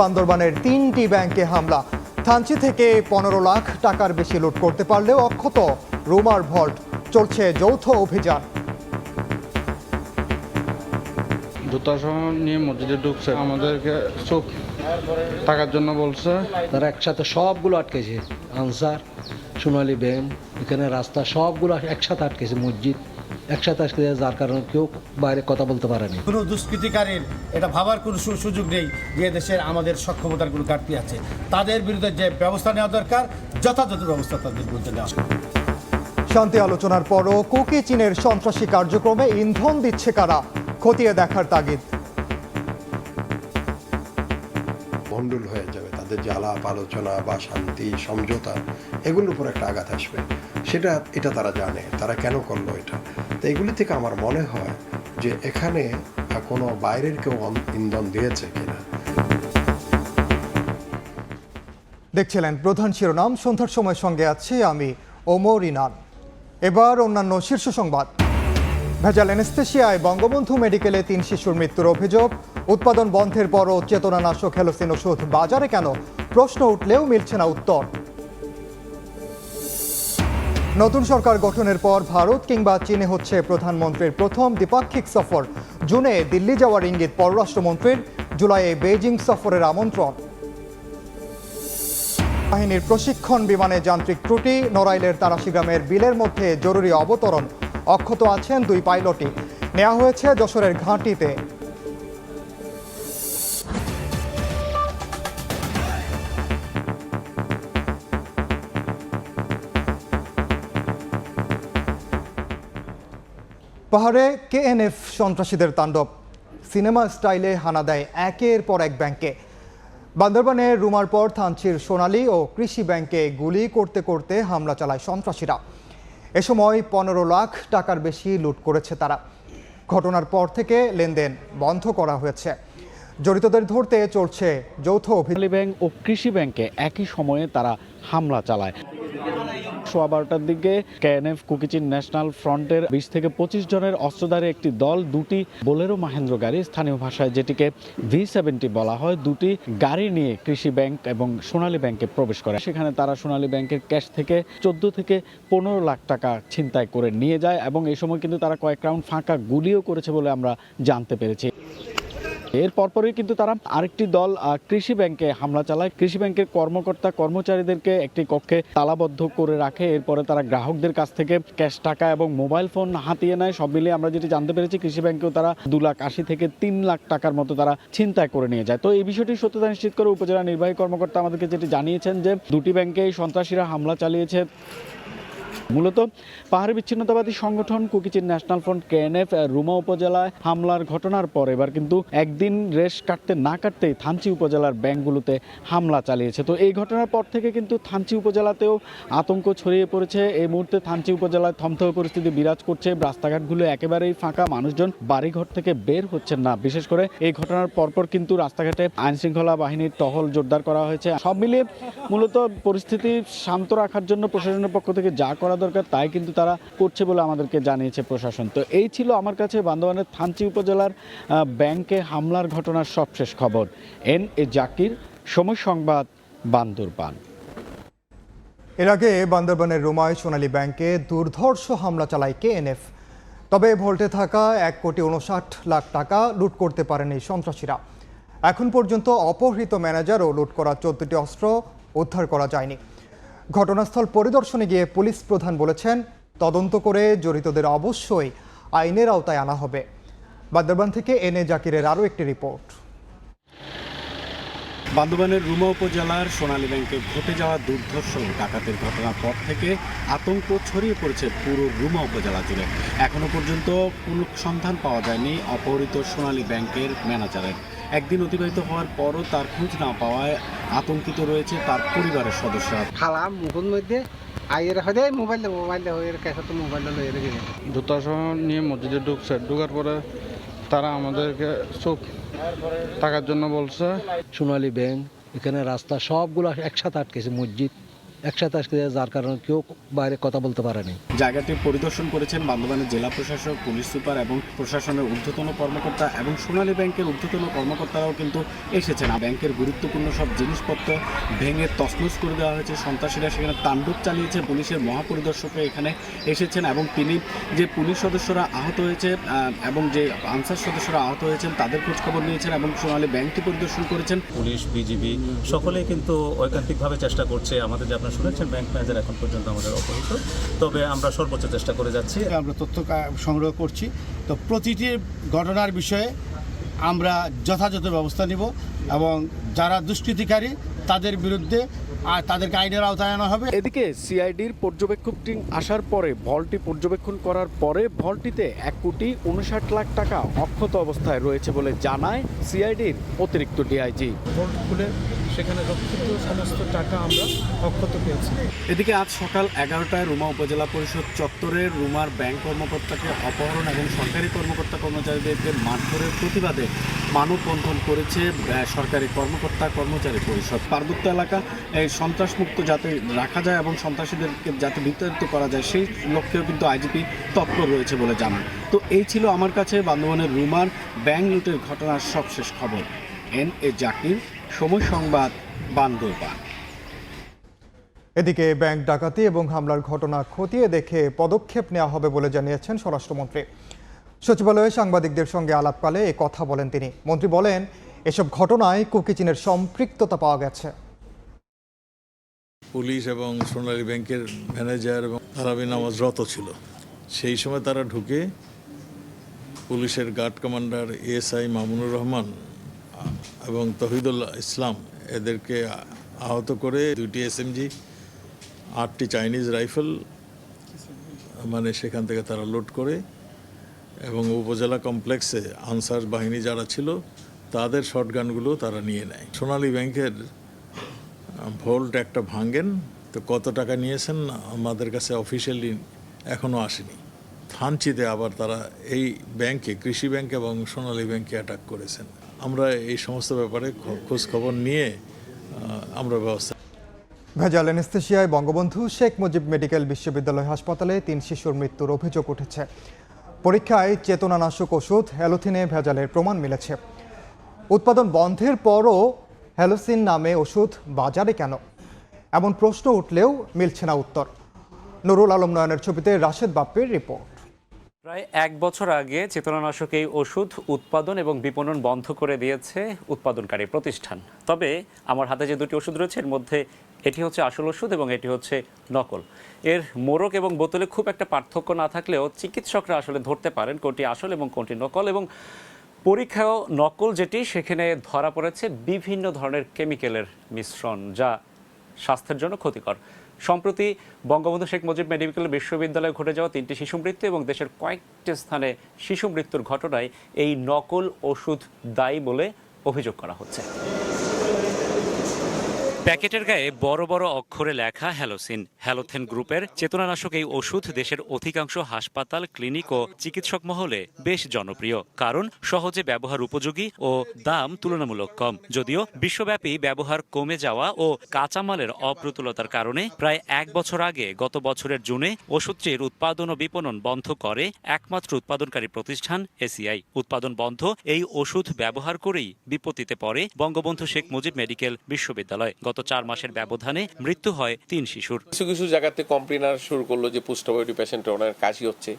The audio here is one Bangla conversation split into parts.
বান্দরবানের তিনটি ব্যাংকে হামলা। থানচি থেকে পনেরো লাখ টাকার বেশি লুট করতে পারলেও অক্ষত রুমার ভল্ট। চলছে যৌথ অভিযান। জুতা নিয়ে মসজিদে ঢুকছে। আমাদেরকে চোখ টাকার জন্য বলছে তারা একসাথে সবগুলো আটকেছে। আনসার সোনালী ব্যাংক এখানে রাস্তা সবগুলো একসাথে আটকেছে মসজিদ। একসাথে আটকে যার কারণে কেউ বাইরে কথা বলতে পারেনি। কোনো দুষ্কৃতিকারীর এটা ভাবার কোনো সু- সুযোগ নেই যে দেশের আমাদের সক্ষমতার কোনো ঘাটতি আছে। তাদের বিরুদ্ধে যে ব্যবস্থা নেওয়া দরকার যথাযথ ব্যবস্থা তাদের বিরুদ্ধে নেওয়া শান্তি আলোচনার পরও কুকি চীনের সন্ত্রাসী কার্যক্রমে ইন্ধন দিচ্ছে কারা? খতিয়ে দেখার তাগিদ। ভণ্ডুল হয়ে যাবে তাদের যে আলাপ, আলোচনা বা শান্তি, সমঝোতা, এগুলোর উপর একটা আঘাত আসবে। সেটা, এটা তারা জানে, তারা কেন করল এটা? তো এগুলি থেকে আমার মনে হয় যে এখানে কোনো বাইরের কেউ ইন্ধন দিয়েছে কিনা। দেখছিলেন প্রধান শিরোনাম, সন্ধ্যার সময় সঙ্গে আছি আমি ওমর ইনান। এবার অন্যান্য শীর্ষ সংবাদ। ভেজাল এনেস্থেশিয়ায় বঙ্গবন্ধু মেডিকেলে তিন শিশুর মৃত্যুর অভিযোগ। উৎপাদন বন্ধের পরও চেতনানাশক হেলোসিন ওষুধ বাজারে কেন? প্রশ্ন উঠলেও মিলছে না উত্তর। নতুন সরকার গঠনের পর ভারত কিংবা চীনে হচ্ছে প্রধানমন্ত্রীর প্রথম দ্বিপাক্ষিক সফর। জুনে দিল্লি যাওয়ার ইঙ্গিত পররাষ্ট্রমন্ত্রীর, জুলাইয়ে বেজিং সফরের আমন্ত্রণ। বাহিনীর প্রশিক্ষণ, বিমানে যান্ত্রিক ত্রুটি, নড়াইলের তারাশি গ্রামের বিলের মধ্যে জরুরি অবতরণ। অক্ষত আছেন দুই পাইলটই। নেওয়া হয়েছে যশোরের ঘাঁটিতে। পাহাড়ে কেএনএফ সন্ত্রাসীদের তাণ্ডব। সিনেমা স্টাইলে হানা দেয় একের পর এক ব্যাংকে। বান্দরবানের রুমার পর থানচির সোনালী ও কৃষি ব্যাংকে গুলি করতে করতে হামলা চালায় সন্ত্রাসীরা। এ সময় পনেরো লাখ টাকার বেশি লুট করেছে তারা। ঘটনার পর থেকে লেনদেন বন্ধ করা হয়েছে। জড়িতদের ধরতে চলছে যৌথ ব্যাংক ও কৃষি ব্যাংকে একই সময়ে তারা হামলা চালায়। সোয়া বারোটার দিকে কেএনএফ কুকিচিন ন্যাশনাল ফ্রন্টের বিশ থেকে পঁচিশ জনের অস্ত্রধারী একটি দল, দুটি বোলেরো মাহেন্দ্র গাড়ি স্থানীয় ভাষায় যেটিকে ভি সেভেন্টি বলা হয়, দুটি গাড়ি নিয়ে কৃষি ব্যাংক এবং সোনালী ব্যাংকে প্রবেশ করে। সেখানে তারা সোনালী ব্যাংকের ক্যাশ থেকে চোদ্দ থেকে পনেরো লাখ টাকা ছিনতাই করে নিয়ে যায় এবং এই সময় কিন্তু তারা কয়েক রাউন্ড ফাঁকা গুলিও করেছে বলে আমরা জানতে পেরেছি। এর পরপরই কিন্তু তারা আরেকটি দল কৃষি ব্যাংকে হামলা চালায়। কৃষি ব্যাংকের কর্মকর্তা, কর্মচারীদেরকে একটি কক্ষে তালাবদ্ধ করে রাখে। এরপরে তারা গ্রাহকদের কাছ থেকে ক্যাশ টাকা এবং মোবাইল ফোন হাতিয়ে নেয়। সব মিলিয়ে আমরা যেটি জানতে পেরেছি, কৃষি ব্যাংকেও তারা দু লাখ আশি থেকে তিন লাখ টাকার মতো তারা ছিনতাই করে নিয়ে যায়। তো এই বিষয়টি সত্যতা নিশ্চিত করে উপজেলা নির্বাহী কর্মকর্তা আমাদেরকে যেটি জানিয়েছেন যে, দুটি ব্যাংকে এই সন্ত্রাসীরা হামলা চালিয়েছে। মূলত পাহাড়ি বিচ্ছিন্নতাবাদী সংগঠন Kukichin national front KNF Ruma উপজেলায় হামলার ঘটনার পর এবার কিন্তু একদিন রেশ কাটতে না কাটতেই থানচি উপজেলার ব্যাংকগুলোতে হামলা চালিয়েছে। তো এই ঘটনার পর থেকে কিন্তু থানচি উপজেলাতেও আতঙ্ক ছড়িয়ে পড়েছে। এই মুহূর্তে থানচি উপজেলায় থমথমে পরিস্থিতি বিরাজ করছে। রাস্তাঘাটগুলো একেবারেই ফাঁকা, মানুষজন বাড়িঘর থেকে বের হচ্ছেন না। বিশেষ করে এই ঘটনার পরপর কিন্তু রাস্তাঘাটে আইন শৃঙ্খলা বাহিনীর টহল জোরদার করা হয়েছে। সব মিলিয়ে মূলত পরিস্থিতি শান্ত রাখার জন্য প্রশাসনের পক্ষ থেকে যা করা দরকার, তাই কিন্তু তারা করছে বলে আমাদেরকে জানিয়েছে প্রশাসন। তো এই ছিল আমার কাছে বান্দরবানের থানচি উপজেলার ব্যাংকে হামলার ঘটনার সবশেষ খবর। এন এ জাকির, সময় সংবাদ, বান্দরবান। এর আগে বান্দরবানের রুমায় সোনালী ব্যাংকে দুর্ধর্ষ হামলা চালায় কেএনএফ। তবে ভোল্টে থাকা এক কোটি উনষাট লাখ টাকা লুট করতে পারেনি সন্ত্রাসীরা। এখন পর্যন্ত অপহৃত ম্যানেজার ও লুট করা চোদ্দটি অস্ত্র উদ্ধার করা যায়নি। ঘটনাস্থল পরিদর্শনে গিয়ে পুলিশ প্রধান বলেছেন, তদন্ত করে জড়িতদের অবশ্যই আইনের আওতায় আনা হবে। বান্দরবান থেকে এনে জাকিরের আরও একটি রিপোর্ট। বান্দরবানের রুমা উপজেলার সোনালী ব্যাংকে ঘটে যাওয়া দুর্ধর্ষ ডাকাতের ঘটনার পর থেকে আতঙ্ক ছড়িয়ে পড়েছে পুরো রুমা উপজেলা জুড়ে। এখনও পর্যন্ত কোনো সন্ধান পাওয়া যায়নি অপহৃত সোনালী ব্যাংকের ম্যানেজারের। একদিন অতিবাহিত হওয়ার পরও তার খোঁজ না পাওয়ায় আতঙ্কিত রয়েছে তার পরিবারের সদস্যরা। খালা মুখের মধ্যে আইয়ের হদে মোবাইল মোবাইল ওই কাছে তো মোবাইল লয়ে রেখে জুতা সহ নিয়ে মসজিদে ঢুকছে। ঢুকার পরে তারা আমাদেরকে চোখ টাকার জন্য বলছে সোনালী ব্যাংক এখানে রাস্তা সবগুলো একসাথে আটকেছে মসজিদ একসাথে আসতে যার কারণে কেউ বাইরে কথা বলতে পারেনি। জায়গাটি পরিদর্শন করেছেন বান্দরবানের জেলা প্রশাসক পুলিশ সুপার এবং প্রশাসনের ঊর্ধ্বতন কর্মকর্তা এবং সোনালী ব্যাংকের ঊর্ধ্বতন কর্মকর্তারাও কিন্তু এসেছেন। আর ব্যাংকের গুরুত্বপূর্ণ সব জিনিসপত্র ভেঙে তছনছ করে দেওয়া হয়েছে। সন্ত্রাসীরা সেখানে তাণ্ডব চালিয়েছে পুলিশের মহাপরিদর্শকরা এখানে এসেছেন এবং তিনি যে পুলিশ সদস্যরা আহত হয়েছে এবং যে আনসার সদস্যরা আহত হয়েছেন তাদের খোঁজখবর নিয়েছেন এবং সোনালী ব্যাংকটি পরিদর্শন করেছেন। পুলিশ বিজিবি সকলেই কিন্তু ঐকান্তিকভাবে চেষ্টা করছে আমাদের যে আপনারা শুনেছেন ব্যাংক ম্যানেজার এখন পর্যন্ত আমাদের অপহৃত। তবে আমরা সর্বোচ্চ চেষ্টা করে যাচ্ছি। আমরা তথ্য সংগ্রহ করছি। তো প্রতিটি ঘটনার বিষয়ে আমরা যথাযথ ব্যবস্থা নিব এবং যারা দুষ্কৃতিকারী তাদের বিরুদ্ধে আর তাদেরকে আইনের আওতায় আনা হবে। এদিকে সিআইডির পর্যবেক্ষক টিম আসার পরে ভলটি পর্যবেক্ষণ করার পরে ভলটিতে এক কোটি উনষাট লাখ টাকা অক্ষত অবস্থায় রয়েছে বলে জানায় সিআইডির অতিরিক্ত ডিআইজি। এদিকে আজ সকাল এগারোটায় রুমা উপজেলা পরিষদ চত্বরে রুমার ব্যাংক কর্মকর্তাকে অপহরণ এবং সরকারি কর্মকর্তা কর্মচারীদেরকে মারধরের প্রতিবাদে মানববন্ধন করেছে সরকারি কর্মকর্তা কর্মচারী পরিষদ। পার্বত্য এলাকা এই সন্ত্রাসমুক্ত যাতে রাখা যায় এবং সন্ত্রাসীদেরকে যাতে বিতাড়িত করা যায়, সেই লক্ষ্যেও কিন্তু আইজিপি তৎপর রয়েছে বলে জানান। তো এই ছিল আমার কাছে বান্দরবানের রুমার ব্যাংক লুটের ঘটনার সবশেষ খবর। এন এ জাকির সময় সংবাদ বান্দরবান। এদিকে ব্যাংক ডাকাতি এবং হামলার ঘটনা খতিয়ে দেখে পদক্ষেপ নেওয়া হবে বলে জানিয়েছেন স্বরাষ্ট্রমন্ত্রী। সচিবালয়ে সাংবাদিকদের সঙ্গে আলাপকালে এ কথা বলেন তিনি। মন্ত্রী বলেন এসব ঘটনায় কুকিচিনের সম্পৃক্ততা পাওয়া গেছে। পুলিশ এবং সোনালী ব্যাংকের ম্যানেজার এবং তারাবি নামাজরত ছিল। সেই সময় তারা ঢুকে পুলিশের guard commander ASI Mamunur Rahman এবং তহিদুল্লাহ ইসলাম এদেরকে আহত করে দুইটি এসএমজি আটটি চাইনিজ রাইফেল মানে সেখান থেকে তারা লুট করে এবং উপজেলা কমপ্লেক্সে আনসার বাহিনী যারা ছিল, তাদের শটগানগুলো তারা নিয়ে নেয়। সোনালী ব্যাংকের ভোল্ট একটা ভাঙেন, তো কত টাকা নিয়েছেন আমাদের কাছে অফিসিয়ালি এখনও আসেনি। থানচিতে আবার তারা এই ব্যাংকে, কৃষি ব্যাংক এবং সোনালী ব্যাংকে অ্যাটাক করেছেন। আমরা এই সমস্ত ব্যাপারে খোঁজ খবর নিয়ে আমরা ব্যবস্থা ভেজাল এনেস্থেশিয়ায় বঙ্গবন্ধু শেখ মুজিব মেডিকেল বিশ্ববিদ্যালয় হাসপাতালে তিন শিশুর মৃত্যুর অভিযোগ উঠেছে। পরীক্ষায় চেতনানাশক ওষুধ, হ্যালোথিনে ভেজালের প্রমাণ মিলেছে। উৎপাদন বন্ধের পরও হ্যালোসিন নামে ওষুধ বাজারে কেন? এমন প্রশ্ন উঠলেও মিলছে না উত্তর। নুরুল আলম নয়নের ছবিতে রাশেদ বাপ্পির রিপোর্ট। প্রায় এক বছর আগে চেতনানাশক এই ওষুধ উৎপাদন এবং বিপণন বন্ধ করে দিয়েছে উৎপাদনকারী প্রতিষ্ঠান। তবে আমার হাতে যে দুটি ওষুধ রয়েছে, এর মধ্যে এটি হচ্ছে আসল ওষুধ এবং এটি হচ্ছে নকল। এর মোড়ক এবং বোতলে খুব একটা পার্থক্য না থাকলেও চিকিৎসকরা আসলে ধরতে পারেন কোনটি আসল এবং কোনটি নকল এবং পরীক্ষাও নকল যেটি, সেখানে ধরা পড়েছে বিভিন্ন ধরনের কেমিক্যালের মিশ্রণ যা স্বাস্থ্যের জন্য ক্ষতিকর। সম্প্রতি বঙ্গবন্ধু শেখ মুজিব মেডিকেল বিশ্ববিদ্যালয়ে ঘটে যাওয়া তিনটি শিশু মৃত্যু এবং দেশের কয়েকটি স্থানে শিশু মৃত্যুর ঘটনায় এই নকল ওষুধ দায়ী বলে অভিযোগ করা হচ্ছে। প্যাকেটের গায়ে বড় বড় অক্ষরে লেখা হ্যালোসিন, হ্যালোথেন গ্রুপের চেতনানাশক এই ওষুধ দেশের অধিকাংশ হাসপাতাল, ক্লিনিক ও চিকিৎসক মহলে বেশ জনপ্রিয়। কারণ সহজে ব্যবহার উপযোগী ও দাম তুলনামূলক কম। যদিও বিশ্বব্যাপী ব্যবহার কমে যাওয়া ও কাঁচামালের অপ্রতুলতার কারণে প্রায় এক বছর আগে গত বছরের জুনে ওষুধটির উৎপাদন ও বিপণন বন্ধ করে একমাত্র উৎপাদনকারী প্রতিষ্ঠান এসিআই। উৎপাদন বন্ধ এই ওষুধ ব্যবহার করেই বিপত্তিতে পড়ে বঙ্গবন্ধু শেখ মুজিব মেডিকেল বিশ্ববিদ্যালয়। গত চার মাসের ব্যবধানে মৃত্যু হয় তিন শিশুর। কিছু কিছু জায়গাতে কমপ্লেন আর শুরু করল যে পোস্টবায়োটিক পেশেন্টের অনেক কাশি হচ্ছে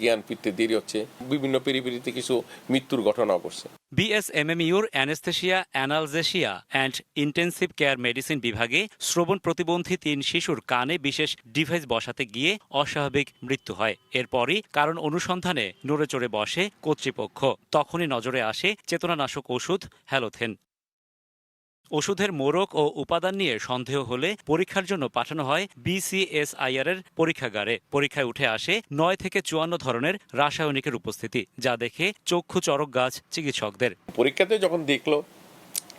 জ্ঞান ফিরতে দেরি হচ্ছে বিভিন্ন পেরিপেরিতে কিছু মৃত্যুর ঘটনাও ঘটছে। বিএসএমএমইউর anaesthesia analgesia and intensive care medicine বিভাগে শ্রবণ প্রতিবন্ধী তিন শিশুর কানে বিশেষ ডিভাইস বসাতে গিয়ে অস্বাভাবিক মৃত্যু হয়। এরপরই কারণ অনুসন্ধানে নড়ে চড়ে বসে কর্তৃপক্ষ। তখনই নজরে আসে চেতনানাশক ওষুধ হ্যালোথেন। ওষুধের মোড়ক ও উপাদান নিয়ে সন্দেহ হলে পরীক্ষার জন্য পাঠানো হয় বিসিএসআইআর এর পরীক্ষাগারে। পরীক্ষায় উঠে আসে নয় থেকে চুয়ান্ন ধরনের রাসায়নিকের উপস্থিতি, যা দেখে চক্ষু চরক গাছ চিকিৎসকদের। পরীক্ষাতে যখন দেখল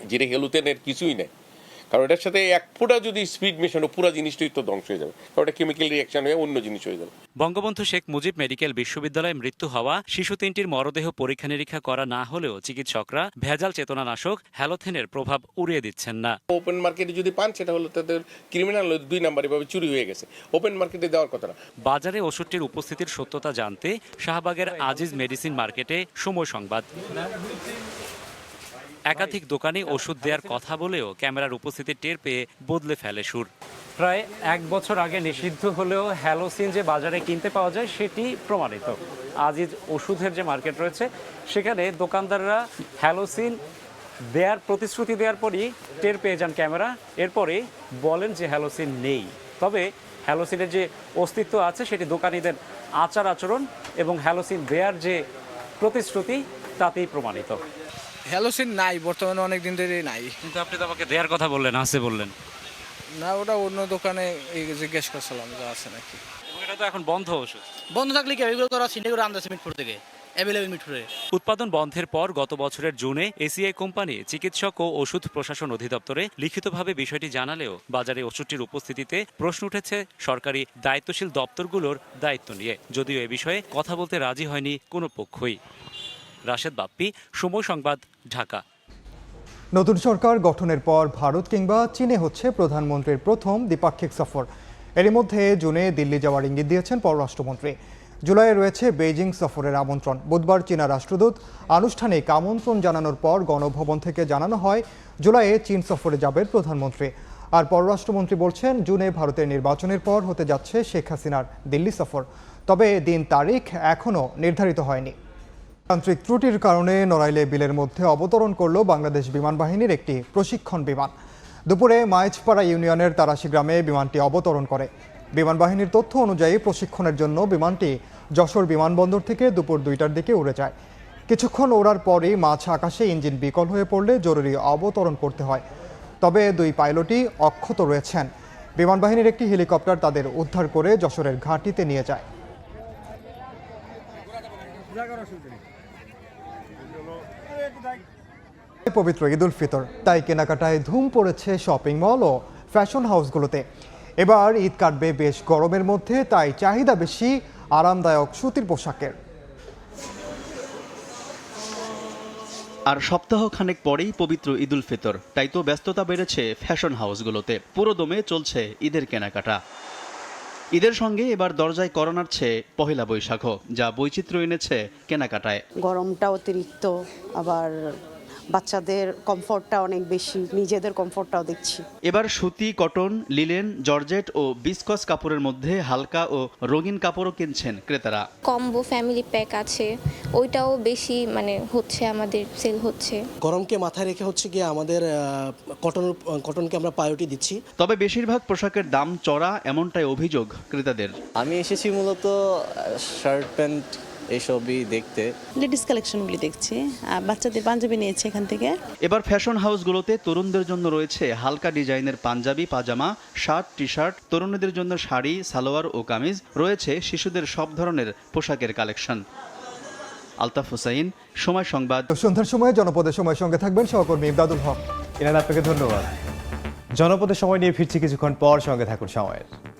জিরে হেলুতেনের কিছুই নেই কারণ এটার সাথে এক ফোঁটা যদি স্পিড মেশানো পুরো জিনিসটাই তো ধ্বংস হয়ে যাবে। কারণ এটা কেমিক্যাল রিয়াকশন হয়ে অন্য জিনিস হয়ে যাবে। বঙ্গবন্ধু শেখ মুজিব মেডিকেল বিশ্ববিদ্যালয়ে মৃত্যু হওয়া শিশু তিনটির মরদেহ পরীক্ষা নিরীক্ষা করা না হলেও চিকিৎসকরা ভেজাল চেতনানাশক হ্যালোথেনের প্রভাব উড়িয়ে দিচ্ছেন না। ওপেন মার্কেটে যদি পান সেটা হলো তাদের ক্রিমিনাল দুই নাম্বার এভাবে চুরি হয়ে গেছে। ওপেন মার্কেটে দেওয়ার কথা না। বাজারে ওষুধটির উপস্থিতির সত্যতা জানতে শাহবাগের আজিজ মেডিসিন মার্কেটে সময় সংবাদ। একাধিক দোকানে ওষুধ দেওয়ার কথা বলেও ক্যামেরার উপস্থিতি টের পেয়ে বদলে ফেলে সুর। প্রায় এক বছর আগে নিষিদ্ধ হলেও হ্যালোসিন যে বাজারে কিনতে পাওয়া যায়, সেটি প্রমাণিত। আজিজ ওষুধের যে মার্কেট রয়েছে, সেখানে দোকানদাররা হ্যালোসিন দেয়ার প্রতিশ্রুতি দেওয়ার পরই টের পেয়ে যান ক্যামেরা। এরপরে বলেন যে হ্যালোসিন নেই। তবে হ্যালোসিনের যে অস্তিত্ব আছে, সেটি দোকানিদের আচার আচরণ এবং হ্যালোসিন দেয়ার যে প্রতিশ্রুতি, তাতেই প্রমাণিত। হ্যালোসিন নাই বর্তমানে অনেক দিন ধরে নাই। কিন্তু আপনি তো আমাকে দেয়ার কথা বললেন আছে বললেন। না ওটা অন্য দোকানে এই জিজ্ঞেস করছিলাম যে আছে নাকি। এটা তো এখন বন্ধ ওষুধ। বন্ধ থাকলে কি এগুলো করে আনতেছে মিটপুর থেকে উৎপাদন বন্ধের পর গত বছরের জুনে এসিআই কোম্পানি চিকিৎসক ও ওষুধ প্রশাসন অধিদপ্তরে লিখিতভাবে বিষয়টি জানালেও বাজারে ওষুধটির উপস্থিতিতে প্রশ্ন উঠেছে সরকারি দায়িত্বশীল দপ্তরগুলোর দায়িত্ব নিয়ে। যদিও এ বিষয়ে কথা বলতে রাজি হয়নি কোনো পক্ষই। রাশেদ বাপ্পি, সময় সংবাদ, ঢাকা। নতুন সরকার গঠনের পর ভারত কিংবা চীনে হচ্ছে প্রধানমন্ত্রীর প্রথম দ্বিপাক্ষিক সফর। এরই মধ্যে জুনে দিল্লি যাওয়ার ইঙ্গিত দিয়েছেন পররাষ্ট্রমন্ত্রী। জুলাইয়ে রয়েছে বেইজিং সফরের আমন্ত্রণ। বুধবার চীনা রাষ্ট্রদূত আনুষ্ঠানিক আমন্ত্রণ জানানোর পর গণভবন থেকে জানানো হয়, জুলাইয়ে চীন সফরে যাবেন প্রধানমন্ত্রী। আর পররাষ্ট্রমন্ত্রী বলছেন, জুনে ভারতের নির্বাচনের পর হতে যাচ্ছে শেখ হাসিনার দিল্লি সফর। তবে দিন তারিখ এখনও নির্ধারিত হয়নি। যান্ত্রিক ত্রুটির কারণে নড়াইলে বিলের মধ্যে অবতরণ করল বাংলাদেশ বিমান বাহিনীর একটি প্রশিক্ষণ বিমান। দুপুরে মাইজপাড়া ইউনিয়নের তারাশি গ্রামে বিমানটি অবতরণ করে। বিমান বাহিনীর তথ্য অনুযায়ী প্রশিক্ষণের জন্য বিমানটি যশোর বিমানবন্দর থেকে দুপুর দুইটার দিকে উড়ে যায়। কিছুক্ষণ ওড়ার পরই মাছ আকাশে ইঞ্জিন বিকল হয়ে পড়লে জরুরি অবতরণ করতে হয়। তবে দুই পাইলটই অক্ষত রয়েছেন। বিমান বাহিনীর একটি হেলিকপ্টার তাদের উদ্ধার করে যশোরের ঘাঁটিতে নিয়ে যায়। পবিত্র ঈদ উল ফিতর, তাই কেনাকাটায় ধুম পড়েছে শপিং মল ও ফ্যাশন হাউসগুলোতে। এবার ঈদ কাটবে বেশ গরমের মধ্যে, তাই চাহিদা বেশি, আরামদায়ক সুতির পোশাকের। আর সপ্তাহ খানেক পরেই পবিত্র ঈদুল ফিতর, তাই তো ব্যস্ততা বেড়েছে ফ্যাশন হাউসগুলোতে। পুরোদমে চলছে ঈদের কেনাকাটা। ঈদের সঙ্গে এবার দরজায় করোনার চেয়ে পহেলা বৈশাখও, যা বৈচিত্র্য এনেছে কেনাকাটায়। গরমটা অতিরিক্ত, আবার বাচ্চাদের কমফোর্টটা অনেক বেশি নিজেদের কমফোর্টটাও দেখছি। এবার সুতি কটন লিলেন জর্জেট ও বিসকস কাপড়ের মধ্যে হালকা ও রঙিন কাপড়ও কিনছেন ক্রেতারা। কম্বো ফ্যামিলি প্যাক আছে ওইটাও বেশি মানে হচ্ছে আমাদের সেল হচ্ছে। গরমকে মাথায় রেখে হচ্ছে গিয়ে আমাদের কটন কটনকে আমরা প্রায়োরিটি দিচ্ছি। তবে বেশিরভাগ পোশাকের দাম চড়া এমনটাই অভিযোগ ক্রেতাদের। আমি এসেছি মূলত শার্ট প্যান্ট এসবই দেখতে। লেডিস কালেকশনগুলি দেখছি। বাচ্চাদের পাঞ্জাবি নিয়েছে এখান থেকে। এবার ফ্যাশন হাউসগুলোতে তরুণদের জন্য রয়েছে হালকা ডিজাইনের panjabi pajama shirt T shirt তরুণীদের জন্য শাড়ি সালোয়ার ও কামিজ রয়েছে শিশুদের সব ধরনের পোশাকের কালেকশন। আলতাফ হুসাইন সময় সংবাদ। সন্ধ্যার সময় জনপদের সময় সঙ্গে থাকবেন সহকর্মী ইমদাদুল হক। এনার আপনাকে ধন্যবাদ। জনপদের সময় নিয়ে ফিরছি কিছুক্ষণ পর সঙ্গে থাকুন সময়ের।